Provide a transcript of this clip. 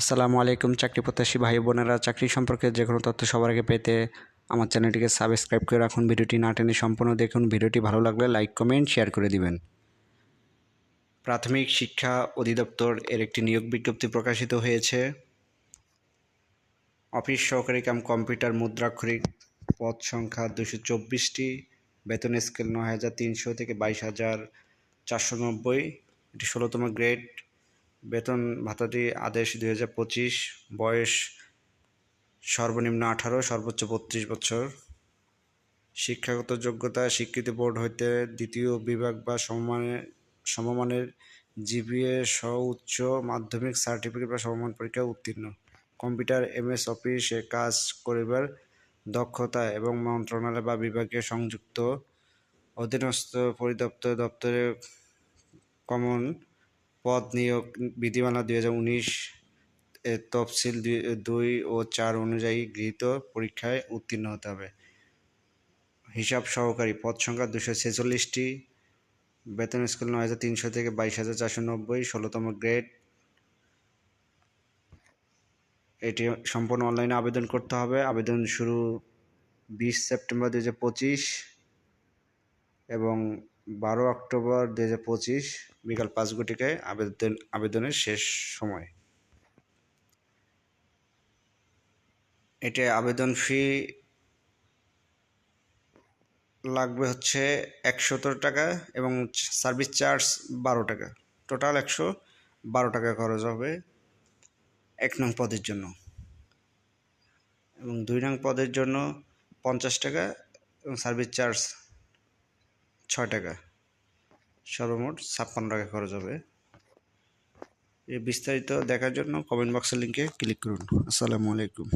আসসালামু আলাইকুম, চাকরি প্রত্যাশী ভাই বোনেরা। চাকরি সম্পর্কে যে কোনো তথ্য সবার আগে পেতে আমার চ্যানেলটিকে সাবস্ক্রাইব করে রাখুন। ভিডিওটি না টেনে সম্পূর্ণ দেখুন। ভিডিওটি ভালো লাগলে লাইক, কমেন্ট, শেয়ার করে দিবেন। প্রাথমিক শিক্ষা অধিদপ্তর এর একটি নিয়োগ বিজ্ঞপ্তি প্রকাশিত হয়েছে। অফিস সহকারী কাম কম্পিউটার মুদ্রাক্ষরিক পদ সংখ্যা দুশো চব্বিশটি, বেতন স্কেল নয় হাজার তিনশো থেকে বাইশ হাজার চারশো নব্বই। এটি ষোলোতম গ্রেড। বেতন ভাতাটি আদেশ দুই হাজার পঁচিশ, বয়স সর্বনিম্ন আঠারো, সর্বোচ্চ বত্রিশ বছর। শিক্ষাগত যোগ্যতা, স্বীকৃতি বোর্ড হইতে দ্বিতীয় বিভাগ বা সমমানের সমমানের জিপিএ সহ উচ্চ মাধ্যমিক সার্টিফিকেট বা সমমান পরীক্ষা উত্তীর্ণ। কম্পিউটার, এমএস অফিসে কাজ করিবার দক্ষতা এবং মন্ত্রণালয় বা বিভাগে সংযুক্ত অধীনস্থ পরিদপ্তর দপ্তরে কমন পদ নিয়োগ বিধিমালা দুই হাজার উনিশ তফসিল দুই- দুই ও চার অনুযায়ী গৃহীত পরীক্ষায় উত্তীর্ণ হতে হবে। হিসাব সহকারী পদ সংখ্যা দুশো ছেচল্লিশটি, বেতন স্কেল নয় হাজার তিনশো থেকে বাইশ হাজার চারশো নব্বই, ষোলোতম গ্রেড। এটি সম্পূর্ণ অনলাইনে আবেদন করতে হবে। আবেদন শুরু বিশ সেপ্টেম্বর দু হাজার পঁচিশ এবং বারো অক্টোবর দু হাজার পঁচিশ বিকাল পাঁচ ঘটিকায় আবেদন আবেদনের শেষ সময়। এটা আবেদন ফি লাগবে হচ্ছে একশোত্তর টাকা এবং সার্ভিস চার্জ বারো টাকা। টোটাল একশো বারো টাকা খরচ হবে এক নং পদের জন্য। এবং দুই নং পদের জন্য পঞ্চাশ টাকা এবং সার্ভিস চার্জ ছয় টাকা। সর্বমোট ছাপ্পান্ন টাকা খরচ হবে। এই বিস্তারিত দেখার জন্য কমেন্ট বক্সের লিঙ্কে ক্লিক করুন। আসসালামু আলাইকুম।